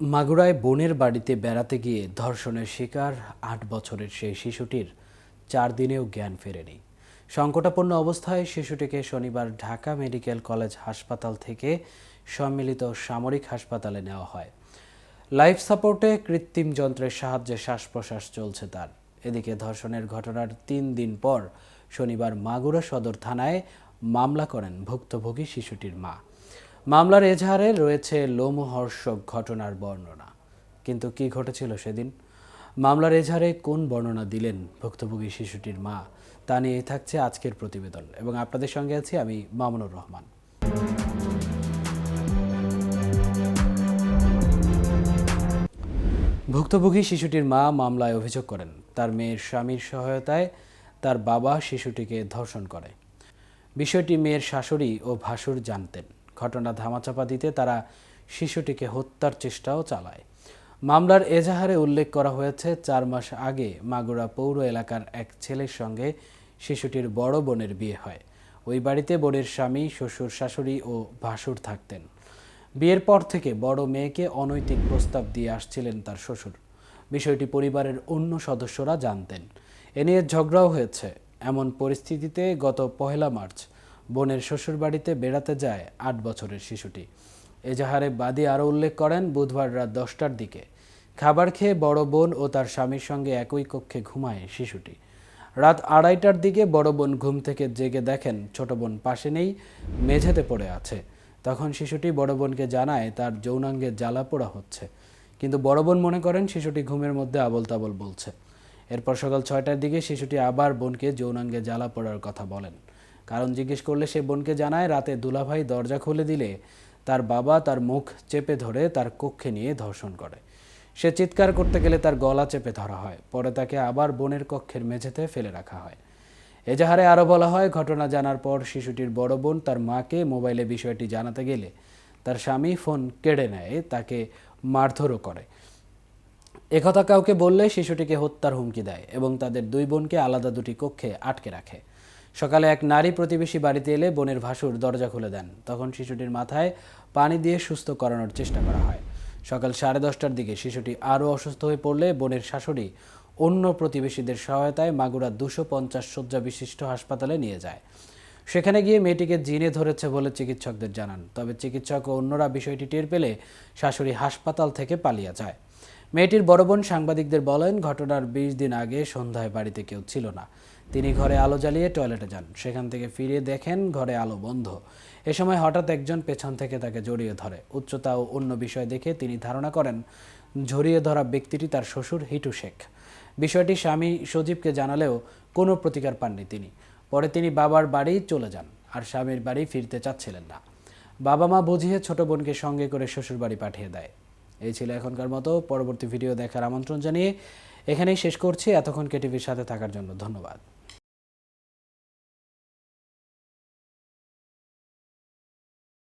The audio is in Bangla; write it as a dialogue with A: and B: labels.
A: মাগুরায় বোনের বাড়িতে বেড়াতে গিয়ে ধর্ষণের শিকার আট বছরের সেই শিশুটির চার দিনেও জ্ঞান ফেরেনি। সংকটাপন্ন অবস্থায় শিশুটিকে শনিবার ঢাকা মেডিকেল কলেজ হাসপাতাল থেকে সম্মিলিত সামরিক হাসপাতালে নেওয়া হয়। লাইফ সাপোর্টে কৃত্রিম যন্ত্রের সাহায্যে শ্বাস প্রশ্বাস চলছে তার। এদিকে ধর্ষণের ঘটনার তিন দিন পর শনিবার মাগুরা সদর থানায় মামলা করেন ভুক্তভোগী শিশুটির মা। মামলার এজাহারে রয়েছে লোমহর্ষক ঘটনার বর্ণনা। কিন্তু কি ঘটেছিল সেদিন? মামলার এজাহারে কোন বর্ণনা দিলেন ভুক্তভোগী শিশুটির মা? তা নিয়ে থাকছে আজকের প্রতিবেদন এবং আপনাদের সঙ্গে আছি আমি মামুনুর রহমান। ভুক্তভোগী শিশুটির মা মামলায় অভিযোগ করেন, তার মেয়ের স্বামীর সহায়তায় তার বাবা শিশুটিকে ধর্ষণ করে। বিষয়টি মেয়ের শাশুড়ি ও ভাসুর জানতেন। ঘটনা ধামাচাপা দিতে তারা শিশুটিকে হত্যার চেষ্টাও চালায়। মামলার এজাহারে উল্লেখ করা হয়েছে, চার মাস আগে মাগুরা পৌর এলাকার এক ছেলের সঙ্গে শিশুটির বড় বোনের বিয়ে হয়। ওই বাড়িতে বোনের স্বামী, শ্বশুর, শাশুড়ি ও ভাসুর থাকতেন। বিয়ের পর থেকে বড় মেয়েকে অনৈতিক প্রস্তাব দিয়ে আসছিলেন তার শ্বশুর। বিষয়টি পরিবারের অন্য সদস্যরা জানতেন। এ নিয়ে ঝগড়াও হয়েছে। এমন পরিস্থিতিতে গত পহেলা মার্চ বোনের শ্বশুরবাড়িতে বেড়াতে যায় আট বছরের শিশুটি। এজাহারে বাদী আরও উল্লেখ করেন, বুধবার রাত দশটার দিকে খাবার খেয়ে বড় বোন ও তার স্বামীর সঙ্গে একই কক্ষে ঘুমায় শিশুটি। রাত আড়াইটার দিকে বড় বোন ঘুম থেকে জেগে দেখেন, ছোট বোন পাশে নেই, মেঝেতে পড়ে আছে। তখন শিশুটি বড় বোনকে জানায়, তার যৌনাঙ্গে জ্বালা পোড়া হচ্ছে। কিন্তু বড় বোন মনে করেন, শিশুটি ঘুমের মধ্যে আবল তাবল বলছে। এরপর সকাল ছয়টার দিকে শিশুটি আবার বোনকে যৌনাঙ্গে জ্বালা পোড়ার কথা বলেন। কারণ জিজ্ঞেস করলে সে বোনকে জানায়, রাতে দুলাভাই দরজা খুলে দিলে তার বাবা তার মুখ চেপে ধরে তার কক্ষে নিয়ে ধর্ষণ করে। সে চিৎকার করতে গেলে তার গলা চেপে ধরা হয়, পরে তাকে আবার বোনের কক্ষের মেঝেতে ফেলে রাখা হয়। এজাহারে আরও বলা হয়, ঘটনা জানার পর শিশুটির বড় বোন তার মাকে মোবাইলে বিষয়টি জানাতে গেলে তার স্বামী ফোন কেড়ে নেয়, তাকে মারধরও করে। একথা কাউকে বললে শিশুটিকে হত্যার হুমকি দেয় এবং তাদের দুই বোনকে আলাদা দুটি কক্ষে আটকে রাখে। সকালে এক নারী প্রতিবেশী বাড়িতে এলে বোনের ভাসুর দরজা খুলে দেন। তখন শিশুটির মাথায় পানি দিয়ে সুস্থ করানোর চেষ্টা করা হয়। সকাল সাড়ে দশটার দিকে শিশুটি আরও অসুস্থ হয়ে পড়লে বোনের শাশুড়ি অন্য প্রতিবেশীদের সহায়তায় মাগুরা দুশো পঞ্চাশ শয্যা বিশিষ্ট হাসপাতালে নিয়ে যায়। সেখানে গিয়ে মেয়েটিকে জিনে ধরেছে বলে চিকিৎসকদের জানান। তবে চিকিৎসক ও অন্যরা বিষয়টি টের পেলে শাশুড়ি হাসপাতাল থেকে পালিয়ে যায়। মেয়েটির বড় বোন সাংবাদিকদের বলেন, ঘটনার বিশ দিন আগে সন্ধ্যায় বাড়িতে কেউ ছিল না। তিনি ঘরে আলো জ্বালিয়ে টয়লেটে যান। সেখান থেকে ফিরে দেখেন ঘরে আলো বন্ধ। এ সময় হঠাৎ একজন পেছন থেকে তাকে জড়িয়ে ধরে। উচ্চতা ও অন্য বিষয় দেখে তিনি ধারণা করেন জড়িয়ে ধরা ব্যক্তিটি তার শ্বশুর হিটু শেখ। বিষয়টি স্বামী সজীবকে জানালেও কোনো প্রতিকার পাননি তিনি। পরে তিনি বাবার বাড়ি চলে যান, আর স্বামীর বাড়ি ফিরতে চাচ্ছিলেন না। বাবা মা বুঝিয়ে ছোট বোনকে সঙ্গে করে শ্বশুর বাড়ি পাঠিয়ে দেয়। এই ছিল এখনকার মতো। পরবর্তী ভিডিও দেখার আমন্ত্রণ জানিয়ে এখানেই শেষ করছি। এতক্ষণ কেটিভির সাথে থাকার জন্য ধন্যবাদ।